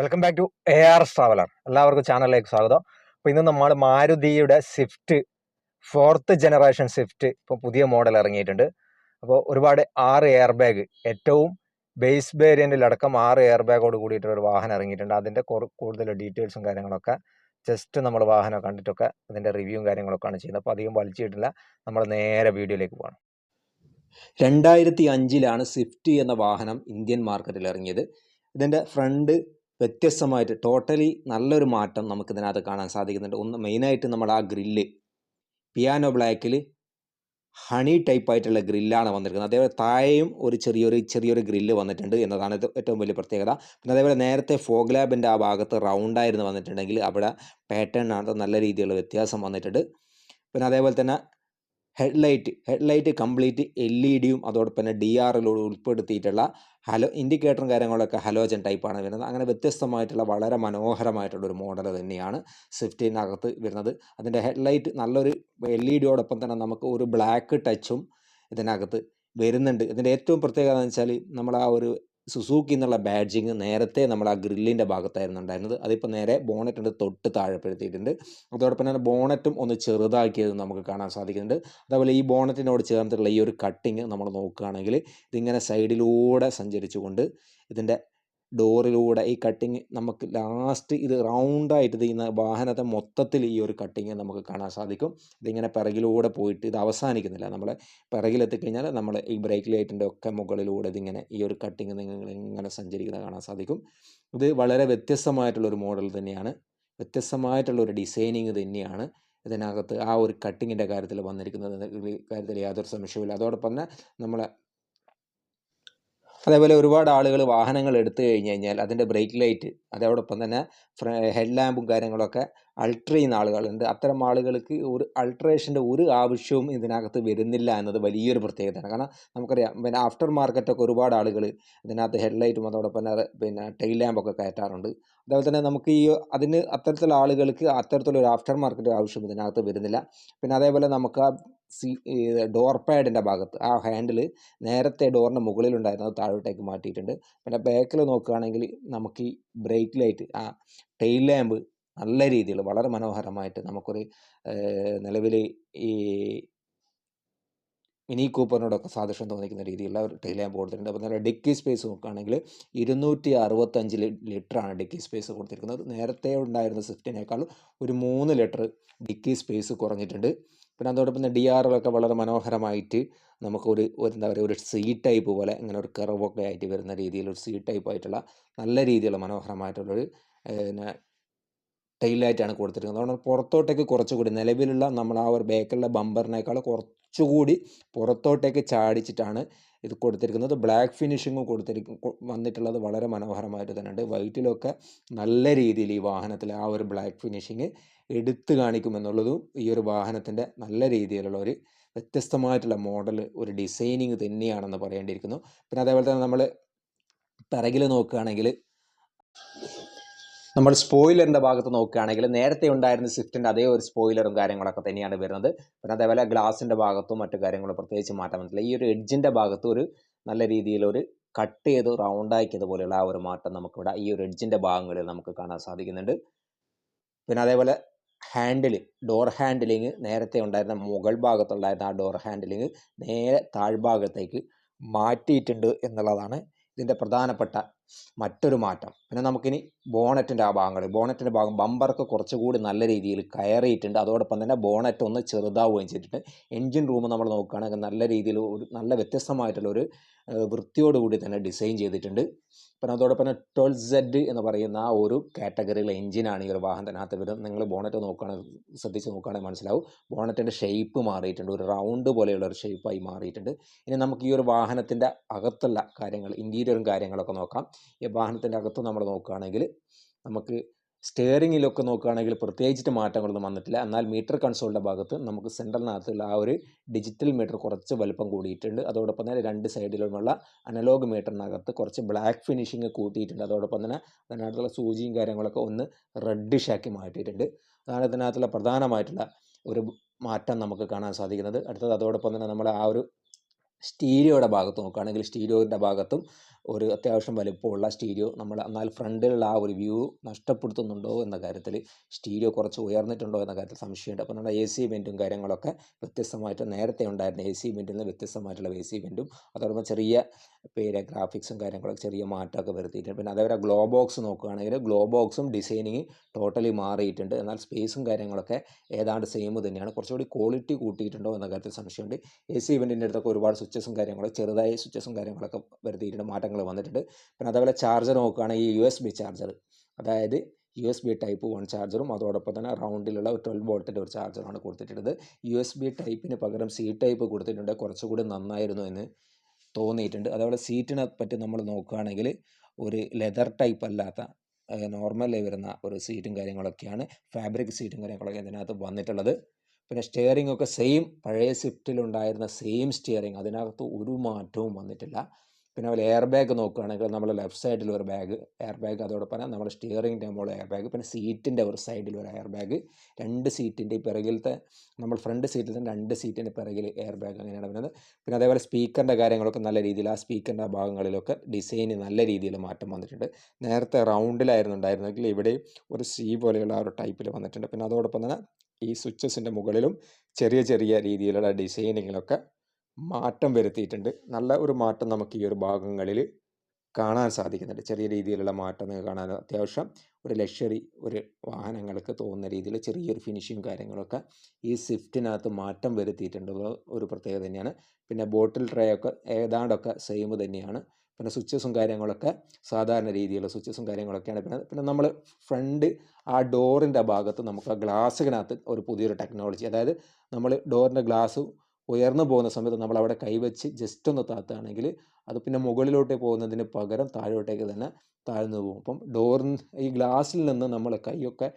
Welcome back to A R traveller എല്ലാവർക്കും ചാനലിലേക്ക് സ്വാഗതം. അപ്പോൾ ഇന്ന് നമ്മൾ മാരുതിയുടെ സ്വിഫ്റ്റ് ഫോർത്ത് ജനറേഷൻ സ്വിഫ്റ്റ് ഇപ്പോൾ പുതിയ മോഡൽ ഇറങ്ങിയിട്ടുണ്ട്. അപ്പോൾ ഒരുപാട് ആറ് എയർ ബാഗ് ഏറ്റവും ബേസ് വേരിയന്റിലടക്കം ആറ് എയർ ബാഗോട് കൂടിയിട്ട് ഒരു വാഹനം ഇറങ്ങിയിട്ടുണ്ട്. അതിന്റെ കൂടുതൽ ഡീറ്റെയിൽസും കാര്യങ്ങളൊക്കെ ജസ്റ്റ് നമ്മൾ വാഹനം കണ്ടിട്ടൊക്കെ അതിന്റെ റിവ്യൂവും കാര്യങ്ങളൊക്കെയാണ് ചെയ്യുന്നത്. അപ്പോൾ അധികം വലിച്ചിട്ടില്ല. നമ്മൾ നേരെ വീഡിയോയിലേക്ക് പോകണം രണ്ടായിരത്തി അഞ്ചിലാണ് സ്വിഫ്റ്റ് എന്ന വാഹനം ഇന്ത്യൻ മാർക്കറ്റിൽ ഇറങ്ങിയത്. ഇതിന്റെ ഫ്രണ്ട് വ്യത്യസ്തമായിട്ട് ടോട്ടലി നല്ലൊരു മാറ്റം നമുക്ക് ഇതിനകത്ത് കാണാൻ സാധിക്കുന്നുണ്ട്. ഒന്ന് മെയിനായിട്ട് നമ്മൾ ആ ഗ്രില്ല് പിയാനോ ബ്ലാക്കിൽ ഹണി ടൈപ്പ് ആയിട്ടുള്ള ഗ്രില്ലാണ് വന്നിരിക്കുന്നത്. അതേപോലെ താഴെയും ഒരു ചെറിയൊരു ചെറിയൊരു ഗ്രില്ല് വന്നിട്ടുണ്ട് എന്നതാണ് ഏറ്റവും വലിയ പ്രത്യേകത. പിന്നെ അതേപോലെ നേരത്തെ ഫോഗ് ലാബിന്റെ ആ ഭാഗത്ത് റൗണ്ടായിരുന്നു വന്നിട്ടുണ്ടെങ്കിൽ അവിടെ പാറ്റേണിനകത്ത് നല്ല രീതിയിലുള്ള വ്യത്യാസം വന്നിട്ടുണ്ട്. പിന്നെ അതേപോലെ തന്നെ headlight headlight complete L E ഡിയും അതോടൊപ്പം തന്നെ ഡി ആറിലൂടെ ഉൾപ്പെടുത്തിയിട്ടുള്ള ഹലോ ഇൻഡിക്കേറ്ററും കാര്യങ്ങളൊക്കെ ഹലോജൻ ടൈപ്പാണ് വരുന്നത്. അങ്ങനെ വ്യത്യസ്തമായിട്ടുള്ള വളരെ മനോഹരമായിട്ടുള്ള ഒരു മോഡൽ തന്നെയാണ് സ്വിഫ്റ്റിനകത്ത് വരുന്നത്. അതിന്റെ ഹെഡ്ലൈറ്റ് നല്ലൊരു എൽ ഇ ഡിയോടൊപ്പം തന്നെ നമുക്ക് ഒരു ബ്ലാക്ക് ടച്ചും ഇതിനകത്ത് വരുന്നുണ്ട്. ഇതിന്റെ ഏറ്റവും പ്രത്യേകത എന്ന് വെച്ചാൽ നമ്മൾ ആ ഒരു സുസൂക്കി എന്നുള്ള ബാഡ്ജിങ് നേരത്തെ നമ്മൾ ആ ഗ്രില്ലിന്റെ ഭാഗത്തായിരുന്നു ഉണ്ടായിരുന്നത്. അതിപ്പോൾ നേരെ ബോണറ്റിന്റെ തൊട്ട് താഴെപ്പെടുത്തിയിട്ടുണ്ട് അതോടൊപ്പം തന്നെ ബോണറ്റും ഒന്ന് ചെറുതാക്കിയത് നമുക്ക് കാണാൻ സാധിക്കുന്നുണ്ട്. അതേപോലെ ഈ ബോണറ്റിനോട് ചേർന്നിട്ടുള്ള ഈ ഒരു കട്ടിങ് നമ്മൾ നോക്കുകയാണെങ്കിൽ ഇതിങ്ങനെ സൈഡിലൂടെ സഞ്ചരിച്ചുകൊണ്ട് ഇതിന്റെ ഡോറിലൂടെ ഈ കട്ടിങ് നമുക്ക് ലാസ്റ്റ് ഇത് റൗണ്ടായിട്ട് ചെയ്യുന്ന വാഹനത്തെ മൊത്തത്തിൽ ഈ ഒരു കട്ടിങ് നമുക്ക് കാണാൻ സാധിക്കും. ഇതിങ്ങനെ പിറകിലൂടെ പോയിട്ട് ഇത് അവസാനിക്കുന്നില്ല. നമ്മൾ പിറകിലെത്തിക്കഴിഞ്ഞാൽ നമ്മൾ ഈ ബ്രേക്ക് ലൈറ്റിന്റെ ഒക്കെ മുകളിലൂടെ ഇതിങ്ങനെ ഈ ഒരു കട്ടിങ് നിങ്ങൾ ഇങ്ങനെ സഞ്ചരിക്കുന്നത് കാണാൻ സാധിക്കും. ഇത് വളരെ വ്യത്യസ്തമായിട്ടുള്ളൊരു മോഡൽ തന്നെയാണ്. വ്യത്യസ്തമായിട്ടുള്ള ഒരു ഡിസൈനിങ് തന്നെയാണ്. ഇതിനകത്ത് ആ ഒരു കട്ടിങ്ങിന്റെ കാര്യത്തിൽ വന്നിരിക്കുന്നത്. കാര്യത്തിൽ യാതൊരു സംശയവുമില്ല. അതോടൊപ്പം തന്നെ നമ്മളെ അതേപോലെ ഒരുപാട് ആളുകൾ വാഹനങ്ങൾ എടുത്തു കഴിഞ്ഞ് കഴിഞ്ഞാൽ അതിന്റെ ബ്രേക്ക് ലൈറ്റ് അതോടൊപ്പം തന്നെ ഹെഡ് ലാമ്പും കാര്യങ്ങളൊക്കെ അൾട്ടർ ചെയ്യുന്ന ആളുകളുണ്ട്. അത്തരം ആളുകൾക്ക് ഒരു അൾട്രേഷന്റെ ഒരു ആവശ്യവും ഇതിനകത്ത് വരുന്നില്ല എന്നത് വലിയൊരു പ്രത്യേകതയാണ്. കാരണം നമുക്കറിയാം പിന്നെ ആഫ്റ്റർ മാർക്കറ്റൊക്കെ ഒരുപാട് ആളുകൾ ഇതിനകത്ത് ഹെഡ്ലൈറ്റും അതോടൊപ്പം തന്നെ പിന്നെ ടൈൽ ലാമ്പൊക്കെ കയറ്റാറുണ്ട്. അതേപോലെ തന്നെ നമുക്ക് ഈ അതിന് അത്തരത്തിലുള്ള ആളുകൾക്ക് ഒരു ആഫ്റ്റർ മാർക്കറ്റ് ആവശ്യം ഇതിനകത്ത് വരുന്നില്ല. പിന്നെ അതേപോലെ നമുക്ക് ആ സി ഡോർ പാഡിന്റെ ഭാഗത്ത് ആ ഹാൻഡിൽ നേരത്തെ ഡോറിന്റെ മുകളിലുണ്ടായിരുന്നത് താഴോട്ടേക്ക് മാറ്റിയിട്ടുണ്ട്. പിന്നെ ബാക്കിൽ നോക്കുകയാണെങ്കിൽ നമുക്ക് ഈ ബ്രേക്ക് ലൈറ്റ് ആ ടെയിൽ ലാമ്പ് നല്ല രീതിയിൽ വളരെ മനോഹരമായിട്ട് നമുക്കൊരു നിലവിൽ ഈ മിനി കൂപ്പറിനോടൊക്കെ സാദൃശ്യം തോന്നിക്കുന്ന രീതിയിലുള്ള ഒരു ടെയിൽ ലാമ്പ് കൊടുത്തിട്ടുണ്ട്. അപ്പോൾ നേരെ ഡിക്കി സ്പേസ് നോക്കുകയാണെങ്കിൽ ഇരുന്നൂറ്റി അറുപത്തഞ്ച് ലിറ്ററാണ് ഡിക്കി സ്പേസ് കൊടുത്തിരിക്കുന്നത്. നേരത്തെ ഉണ്ടായിരുന്ന സിഫ്റ്റിനേക്കാൾ ഒരു മൂന്ന് ലിറ്റർ ഡിക്കി സ്പേസ് കുറഞ്ഞിട്ടുണ്ട്. പിന്നെ അതോടൊപ്പം തന്നെ ഡി ആറിലൊക്കെ വളരെ മനോഹരമായിട്ട് നമുക്കൊരു ഒരു എന്താ പറയുക ഒരു സീ ടൈപ്പ് പോലെ ഇങ്ങനെ ഒരു കർവൊക്കെ ആയിട്ട് വരുന്ന രീതിയിൽ ഒരു സീ ടൈപ്പ് ആയിട്ടുള്ള നല്ല രീതിയിലുള്ള മനോഹരമായിട്ടുള്ളൊരു പിന്നെ ടൈലായിട്ടാണ് കൊടുത്തിരിക്കുന്നത്. അതുകൊണ്ട് പുറത്തോട്ടേക്ക് കുറച്ചുകൂടി നിലവിലുള്ള നമ്മൾ ആ ഒരു ബാക്കിലുള്ള ബമ്പറിനേക്കാൾ കുറച്ചുകൂടി പുറത്തോട്ടേക്ക് ചാടിച്ചിട്ടാണ് ഇത് കൊടുത്തിരിക്കുന്നത്. ബ്ലാക്ക് ഫിനിഷിങ്ങും കൊടുത്തിരിക്കും വന്നിട്ടുള്ളത് വളരെ മനോഹരമായിട്ട് തന്നെ ഉണ്ട് വൈറ്റിലൊക്കെ നല്ല രീതിയിൽ ഈ വാഹനത്തിൽ ആ ഒരു ബ്ലാക്ക് ഫിനിഷിങ് എടുത്തു കാണിക്കുമെന്നുള്ളതും ഈ ഒരു വാഹനത്തിന്റെ നല്ല രീതിയിലുള്ള ഒരു വ്യത്യസ്തമായിട്ടുള്ള മോഡൽ ഒരു ഡിസൈനിങ് തന്നെയാണെന്ന് പറയേണ്ടിയിരിക്കുന്നു. പിന്നെ അതേപോലെ തന്നെ നമ്മൾ പിറകിൽ നോക്കുകയാണെങ്കിൽ നമ്മൾ സ്പോയിലറിന്റെ ഭാഗത്ത് നോക്കുകയാണെങ്കിൽ നേരത്തെ ഉണ്ടായിരുന്ന സ്വിഫ്റ്റിന്റെ അതേ ഒരു സ്പോയിലറും കാര്യങ്ങളൊക്കെ തന്നെയാണ് വരുന്നത്. പിന്നെ അതേപോലെ ഗ്ലാസിന്റെ ഭാഗത്തും മറ്റു കാര്യങ്ങളും പ്രത്യേകിച്ച് മാറ്റം വന്നിട്ടില്ല ഈ ഒരു എഡ്ജിന്റെ ഭാഗത്ത് ഒരു നല്ല രീതിയിലൊരു കട്ട് ചെയ്ത് റൗണ്ടാക്കിയത് പോലെയുള്ള ആ ഒരു മാറ്റം നമുക്കിവിടെ ഈ ഒരു എഡ്ജിന്റെ ഭാഗങ്ങളിൽ നമുക്ക് കാണാൻ സാധിക്കുന്നുണ്ട്. പിന്നെ അതേപോലെ ഹാൻഡിൽ ഡോർ ഹാൻഡിലിങ് നേരത്തെ ഉണ്ടായിരുന്ന മുകൾ ഭാഗത്തുണ്ടായിരുന്ന ആ ഡോർ ഹാൻഡിലിങ് നേരെ താഴ്ഭാഗത്തേക്ക് മാറ്റിയിട്ടുണ്ട് എന്നുള്ളതാണ് ഇതിന്റെ പ്രധാനപ്പെട്ട മറ്റൊരു മാറ്റം. പിന്നെ നമുക്കിനി ബോണറ്റിന്റെ ആ ഭാഗങ്ങൾ. ബോണറ്റിന്റെ ഭാഗം ബമ്പർക്ക് കുറച്ചുകൂടി നല്ല രീതിയിൽ കയറിയിട്ടുണ്ട്. അതോടൊപ്പം തന്നെ ബോണറ്റ് ഒന്ന് ചെറുതാവുകയും ചെയ്തിട്ടുണ്ട്. എൻജിൻ റൂം നമ്മൾ നോക്കുകയാണെങ്കിൽ നല്ല രീതിയിൽ ഒരു നല്ല വ്യത്യസ്തമായിട്ടുള്ള ഒരു വൃത്തിയോടുകൂടി തന്നെ ഡിസൈൻ ചെയ്തിട്ടുണ്ട്. പിന്നെ അതോടൊപ്പം തന്നെ ട്വൽവ് സെഡ് എന്ന് പറയുന്ന ആ ഒരു കാറ്റഗറിയിലെ എഞ്ചിനാണ് ഈ ഒരു വാഹനത്തിനകത്ത് വരുന്നത്. നിങ്ങൾ ബോണറ്റ് നോക്കുകയാണെങ്കിൽ ശ്രദ്ധിച്ച് നോക്കുകയാണെങ്കിൽ മനസ്സിലാവും. ബോണറ്റിന്റെ ഷേപ്പ് മാറിയിട്ടുണ്ട്. ഒരു റൗണ്ട് പോലെയുള്ള ഒരു ഷേപ്പായി മാറിയിട്ടുണ്ട്. ഇനി നമുക്ക് ഈ ഒരു വാഹനത്തിന്റെ അകത്തുള്ള കാര്യങ്ങൾ ഇന്റീരിയറും കാര്യങ്ങളൊക്കെ നോക്കാം. ഈ വാഹനത്തിന്റെ അകത്ത് നമ്മൾ നോക്കുകയാണെങ്കിൽ നമുക്ക് സ്റ്റിയറിങ്ങിലൊക്കെ നോക്കുകയാണെങ്കിൽ പ്രത്യേകിച്ചിട്ട് മാറ്റങ്ങളൊന്നും വന്നിട്ടില്ല. എന്നാൽ മീറ്റർ കൺസോളിന്റെ ഭാഗത്ത് നമുക്ക് സെൻട്രലിനകത്തുള്ള ആ ഒരു ഡിജിറ്റൽ മീറ്റർ കുറച്ച് വലുപ്പം കൂടിയിട്ടുണ്ട്. അതോടൊപ്പം തന്നെ രണ്ട് സൈഡിലുമുള്ള അനലോഗ് മീറ്ററിനകത്ത് കുറച്ച് ബ്ലാക്ക് ഫിനിഷിങ് കൂട്ടിയിട്ടുണ്ട്. അതോടൊപ്പം തന്നെ അതിനകത്തുള്ള സൂചിയും കാര്യങ്ങളൊക്കെ ഒന്ന് റെഡിഷ് ആക്കി മാറ്റിയിട്ടുണ്ട്. അതാണ് ഇതിനകത്തുള്ള പ്രധാനമായിട്ടുള്ള ഒരു മാറ്റം നമുക്ക് കാണാൻ സാധിക്കുന്നത്. അടുത്തത് അതോടൊപ്പം തന്നെ നമ്മൾ ആ ഒരു സ്റ്റീരിയോയുടെ ഭാഗത്ത് നോക്കുകയാണെങ്കിൽ സ്റ്റീരിയോയുടെ ഭാഗത്തും ഒരു അത്യാവശ്യം വലിപ്പമുള്ള സ്റ്റീരിയോ നമ്മൾ എന്നാൽ ഫ്രണ്ടിലുള്ള ആ ഒരു വ്യൂ നഷ്ടപ്പെടുത്തുന്നുണ്ടോ എന്ന കാര്യത്തിൽ സ്റ്റീരിയോ കുറച്ച് ഉയർന്നിട്ടുണ്ടോ എന്ന കാര്യത്തിൽ സംശയമുണ്ട്. അപ്പോൾ നമ്മുടെ എ സി ഇവന്റും കാര്യങ്ങളൊക്കെ വ്യത്യസ്തമായിട്ട് നേരത്തെ ഉണ്ടായിരുന്ന എ സി ഇവന്റിൽ നിന്ന് വ്യത്യസ്തമായിട്ടുള്ള എ സി ഇവന്റും അതോടൊപ്പം ചെറിയ പേര് ഗ്രാഫിക്സും കാര്യങ്ങളൊക്കെ ചെറിയ മാറ്റമൊക്കെ വരുത്തിയിട്ടുണ്ട്. പിന്നെ അതേപോലെ ഗ്ലോ ബോക്സ് നോക്കുകയാണെങ്കിൽ ഗ്ലോ ബോക്സും ഡിസൈനിങ് ടോട്ടലി മാറിയിട്ടുണ്ട്. എന്നാൽ സ്പേസും കാര്യങ്ങളൊക്കെ ഏതാണ്ട് സെയിം തന്നെയാണ്. കുറച്ചുകൂടി ക്വാളിറ്റി കൂട്ടിയിട്ടുണ്ടോ എന്ന കാര്യത്തിൽ സംശയമുണ്ട്. എ സി ഇവന്റിന്റെ അടുത്തൊക്കെ ഒരുപാട് സ്വിച്ചസും കാര്യങ്ങളൊക്കെ ചെറുതായ സ്വിച്ചസും കാര്യങ്ങളൊക്കെ വരുത്തിയിട്ടുണ്ട്. മാറ്റങ്ങൾ വന്നിട്ടുണ്ട്. പിന്നെ അതേപോലെ ചാർജർ നോക്കുകയാണെങ്കിൽ യു എസ് ബി ചാർജർ അതായത് U S B type one ചാർജറും അതോടൊപ്പം തന്നെ റൗണ്ടിലുള്ള ഒരു ട്വൽവ് വോൾട്ടിന്റെ ഒരു ചാർജറാണ് കൊടുത്തിട്ടുള്ളത്. യു എസ് ബി ടൈപ്പിന് പകരം സി ടൈപ്പ് കൊടുത്തിട്ടുണ്ട്. കുറച്ചുകൂടി നന്നായിരുന്നു എന്ന് തോന്നിയിട്ടുണ്ട്. അതേപോലെ സീറ്റിനെ പറ്റി നമ്മൾ നോക്കുകയാണെങ്കിൽ ഒരു ലെതർ ടൈപ്പ് അല്ലാത്ത നോർമലായി വരുന്ന ഒരു സീറ്റും കാര്യങ്ങളൊക്കെയാണ് ഫാബ്രിക് സീറ്റും കാര്യങ്ങളൊക്കെ ഇതിനകത്ത് വന്നിട്ടുള്ളത്. പിന്നെ സ്റ്റിയറിംഗ് ഒക്കെ സെയിം പഴയ സ്വിഫ്റ്റിലുണ്ടായിരുന്ന സെയിം സ്റ്റിയറിംഗ് അതിനകത്ത് ഒരു മാറ്റവും വന്നിട്ടില്ല. പിന്നെ അതുപോലെ എയർ ബാഗ് നോക്കുകയാണെങ്കിൽ നമ്മൾ ലെഫ്റ്റ് സൈഡിൽ ഒരു ബാഗ് എയർ ബാഗ് അതോടൊപ്പം നമ്മൾ സ്റ്റിയറിങ്ങിന്റെ മുകളിൽ എയർ ബാഗ് പിന്നെ സീറ്റിന്റെ ഒരു സൈഡിൽ ഒരു എയർ ബാഗ് രണ്ട് സീറ്റിന്റെ പിറകിലത്തെ നമ്മൾ ഫ്രണ്ട് സീറ്റിൽ തന്നെ രണ്ട് സീറ്റിന്റെ പിറകിൽ എയർ ബാഗ് അങ്ങനെയാണ് വരുന്നത്. പിന്നെ അതേപോലെ സ്പീക്കറിന്റെ കാര്യങ്ങളൊക്കെ നല്ല രീതിയിൽ ആ സ്പീക്കറിന്റെ ഭാഗങ്ങളിലൊക്കെ ഡിസൈന് നല്ല രീതിയിൽ മാറ്റം വന്നിട്ടുണ്ട്. നേരത്തെ റൗണ്ടിലായിരുന്നു ഉണ്ടായിരുന്നെങ്കിൽ ഇവിടെ ഒരു സി പോലെയുള്ള ആ ഒരു ടൈപ്പിൽ വന്നിട്ടുണ്ട്. പിന്നെ അതോടൊപ്പം തന്നെ ഈ സ്വിച്ചസിന്റെ മുകളിലും ചെറിയ ചെറിയ രീതിയിലുള്ള ഡിസൈനിങ്ങിലൊക്കെ മാറ്റം വരുത്തിയിട്ടുണ്ട്. നല്ല ഒരു മാറ്റം നമുക്ക് ഈ ഒരു ഭാഗങ്ങളിൽ കാണാൻ സാധിക്കുന്നുണ്ട്. ചെറിയ രീതിയിലുള്ള മാറ്റം നിങ്ങൾക്ക് കാണാൻ അത്യാവശ്യം ഒരു ലക്ഷറി ഒരു വാഹനങ്ങൾക്ക് തോന്നുന്ന രീതിയിൽ ചെറിയൊരു ഫിനിഷിങ് കാര്യങ്ങളൊക്കെ ഈ സ്വിഫ്റ്റിനകത്ത് മാറ്റം വരുത്തിയിട്ടുണ്ട്. ഒരു പ്രത്യേകത തന്നെയാണ്. പിന്നെ ബോട്ടിൽ ട്രേ ഒക്കെ ഏതാണ്ടൊക്കെ സെയിം തന്നെയാണ്. പിന്നെ സ്വിച്ചസും കാര്യങ്ങളൊക്കെ സാധാരണ രീതിയിലുള്ള സ്വിച്ചസും കാര്യങ്ങളൊക്കെയാണ്. പിന്നെ പിന്നെ നമ്മൾ ഫ്രണ്ട് ആ ഡോറിന്റെ ഭാഗത്ത് നമുക്ക് ആ ഗ്ലാസ്സിനകത്ത് ഒരു പുതിയൊരു ടെക്നോളജി അതായത് നമ്മൾ ഡോറിന്റെ ഗ്ലാസ് ഉയർന്നു പോകുന്ന സമയത്ത് നമ്മൾ അവിടെ കൈവച്ച് ജസ്റ്റ് ഒന്ന് താത്താണെങ്കിൽ അത് പിന്നെ മുകളിലോട്ട് പോകുന്നതിന് പകരം താഴോട്ടേക്ക് തന്നെ താഴ്ന്നു പോകും. അപ്പം ഡോർ ഈ ഗ്ലാസ്സിൽ നിന്ന് നമ്മൾ കൈയൊക്കെ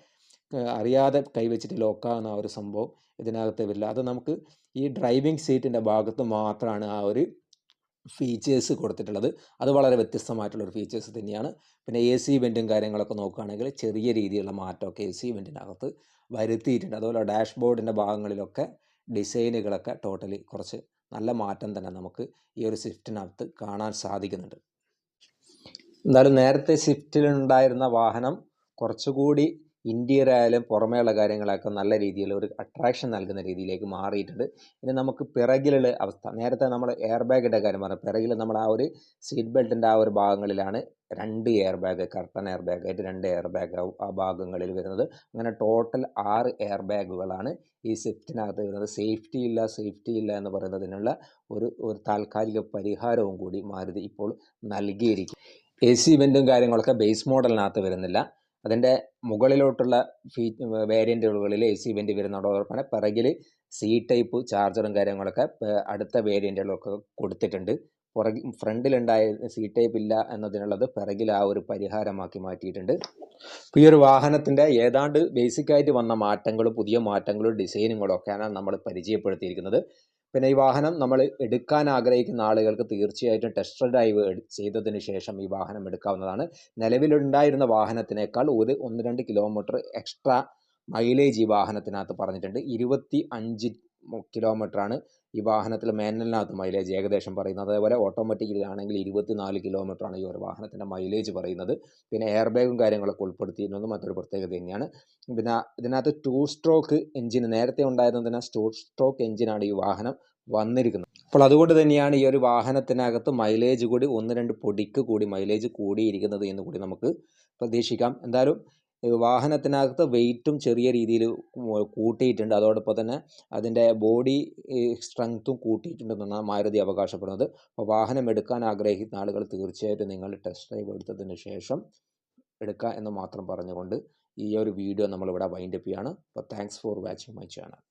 അറിയാതെ കൈവച്ചിട്ട് ലോക്കാകുന്ന ആ ഒരു സംഭവം ഇതിനകത്ത് വരില്ല. അത് നമുക്ക് ഈ ഡ്രൈവിംഗ് സീറ്റിന്റെ ഭാഗത്ത് മാത്രമാണ് ആ ഒരു ഫീച്ചേഴ്സ് കൊടുത്തിട്ടുള്ളത്. അത് വളരെ വ്യത്യസ്തമായിട്ടുള്ള ഒരു ഫീച്ചേഴ്സ് തന്നെയാണ്. പിന്നെ എ സി ഇവന്റും കാര്യങ്ങളൊക്കെ നോക്കുകയാണെങ്കിൽ ചെറിയ രീതിയിലുള്ള മാറ്റമൊക്കെ എ സി ഇവന്റിനകത്ത് വരുത്തിയിട്ടുണ്ട്. അതുപോലെ ഡാഷ്ബോർഡിന്റെ ഭാഗങ്ങളിലൊക്കെ ഡിസൈനുകളൊക്കെ ടോട്ടലി കുറച്ച് നല്ല മാറ്റം തന്നെ നമുക്ക് ഈ ഒരു സ്വിഫ്റ്റിനകത്ത് കാണാൻ സാധിക്കുന്നുണ്ട്. എന്തായാലും നേരത്തെ സ്വിഫ്റ്റിലുണ്ടായിരുന്ന വാഹനം കുറച്ചുകൂടി ഇന്റീരിയർ ആയാലും പുറമേയുള്ള കാര്യങ്ങളൊക്കെ നല്ല രീതിയിൽ ഒരു അട്രാക്ഷൻ നൽകുന്ന രീതിയിലേക്ക് മാറിയിട്ടുണ്ട്. ഇനി നമുക്ക് പിറകിലുള്ള അവസ്ഥ. നേരത്തെ നമ്മൾ എയർ ബാഗിന്റെ കാര്യം പറഞ്ഞു. പിറകിൽ നമ്മൾ ആ ഒരു സീറ്റ് ബെൽറ്റിന്റെ ആ ഒരു ഭാഗങ്ങളിലാണ് രണ്ട് air bag curtain air bag ആയിട്ട് രണ്ട് എയർ ബാഗ് ആ ഭാഗങ്ങളിൽ വരുന്നത്. അങ്ങനെ ടോട്ടൽ ആറ് എയർ ബാഗുകളാണ് ഈ സ്വിഫ്റ്റിനകത്ത് വരുന്നത്. സേഫ്റ്റി ഇല്ല സേഫ്റ്റി ഇല്ല എന്ന് പറയുന്നതിനുള്ള ഒരു ഒരു താൽക്കാലിക പരിഹാരവും കൂടി മാരുതി ഇപ്പോൾ നൽകിയിരിക്കും എ സി ഇവന്റും കാര്യങ്ങളൊക്കെ ബേസ് മോഡലിനകത്ത് വരുന്നില്ല. അതിന്റെ മുകളിലോട്ടുള്ള ഫീ വേരിയന്റുകളിൽ എ സി വേണ്ടി വരുന്നതോടൊപ്പം തന്നെ പിറകിൽ സി ടൈപ്പ് ചാർജറും കാര്യങ്ങളൊക്കെ അടുത്ത വേരിയന്റുകളൊക്കെ കൊടുത്തിട്ടുണ്ട്. പുറകിൽ ഫ്രണ്ടിലുണ്ടായ സി ടൈപ്പ് ഇല്ല എന്നതിനുള്ളത് പിറകിൽ ആ ഒരു പരിഹാരമാക്കി മാറ്റിയിട്ടുണ്ട്. ഇപ്പോൾ ഈ ഒരു വാഹനത്തിന്റെ ഏതാണ്ട് ബേസിക്കായിട്ട് വന്ന മാറ്റങ്ങളും പുതിയ മാറ്റങ്ങളും ഡിസൈനുകളും ഒക്കെയാണ് നമ്മൾ പരിചയപ്പെടുത്തിയിരിക്കുന്നത്. പിന്നെ ഈ വാഹനം നമ്മൾ എടുക്കാൻ ആഗ്രഹിക്കുന്ന ആളുകൾക്ക് തീർച്ചയായിട്ടും ടെസ്റ്റ് ഡ്രൈവ് ചെയ്തതിന് ശേഷം ഈ വാഹനം എടുക്കാവുന്നതാണ്. നിലവിലുണ്ടായിരുന്ന വാഹനത്തിനേക്കാൾ ഒരു ഒന്ന് രണ്ട് കിലോമീറ്റർ എക്സ്ട്രാ മൈലേജ് ഈ വാഹനത്തിനകത്ത് പറഞ്ഞിട്ടുണ്ട്. ഇരുപത്തി അഞ്ച് കിലോമീറ്ററാണ് ഈ വാഹനത്തിൽ മാനുവലിനകത്ത് മൈലേജ് ഏകദേശം പറയുന്നത്. അതേപോലെ ഓട്ടോമാറ്റിക്കലിലാണെങ്കിൽ ഇരുപത്തിനാല് കിലോമീറ്ററാണ് ഈ ഒരു വാഹനത്തിന്റെ മൈലേജ് പറയുന്നത്. പിന്നെ എയർ ബാഗും കാര്യങ്ങളൊക്കെ ഉൾപ്പെടുത്തിയിരുന്നത് മറ്റൊരു പ്രത്യേകത തന്നെയാണ്. പിന്നെ ഇതിനകത്ത് ടു സ്ട്രോക്ക് എഞ്ചിൻ നേരത്തെ ഉണ്ടായിരുന്നതിന് ടു സ്ട്രോക്ക് എഞ്ചിനാണ് ഈ വാഹനം വന്നിരിക്കുന്നത്. അപ്പോൾ അതുകൊണ്ട് തന്നെയാണ് ഈ ഒരു വാഹനത്തിനകത്ത് മൈലേജ് കൂടി ഒന്ന് രണ്ട് പൊടിക്ക് കൂടി മൈലേജ് കൂടിയിരിക്കുന്നത് എന്ന് കൂടി നമുക്ക് പ്രതീക്ഷിക്കാം. എന്തായാലും വാഹനത്തിനകത്ത് വെയിറ്റും ചെറിയ രീതിയിൽ കൂട്ടിയിട്ടുണ്ട്. അതോടൊപ്പം തന്നെ അതിന്റെ ബോഡി സ്ട്രെങ്ത്തും കൂട്ടിയിട്ടുണ്ടെന്നാണ് മാരുതി അവകാശപ്പെടുന്നത്. അപ്പോൾ വാഹനം എടുക്കാൻ ആഗ്രഹിക്കുന്ന ആളുകൾ തീർച്ചയായിട്ടും നിങ്ങൾ ടെസ്റ്റ് ഡ്രൈവ് എടുത്തതിന് ശേഷം എടുക്കുക എന്ന് മാത്രം പറഞ്ഞുകൊണ്ട് ഈ ഒരു വീഡിയോ നമ്മളിവിടെ വൈൻഡപ്പ് ചെയ്യാണ് അപ്പോൾ thanks for watching my channel.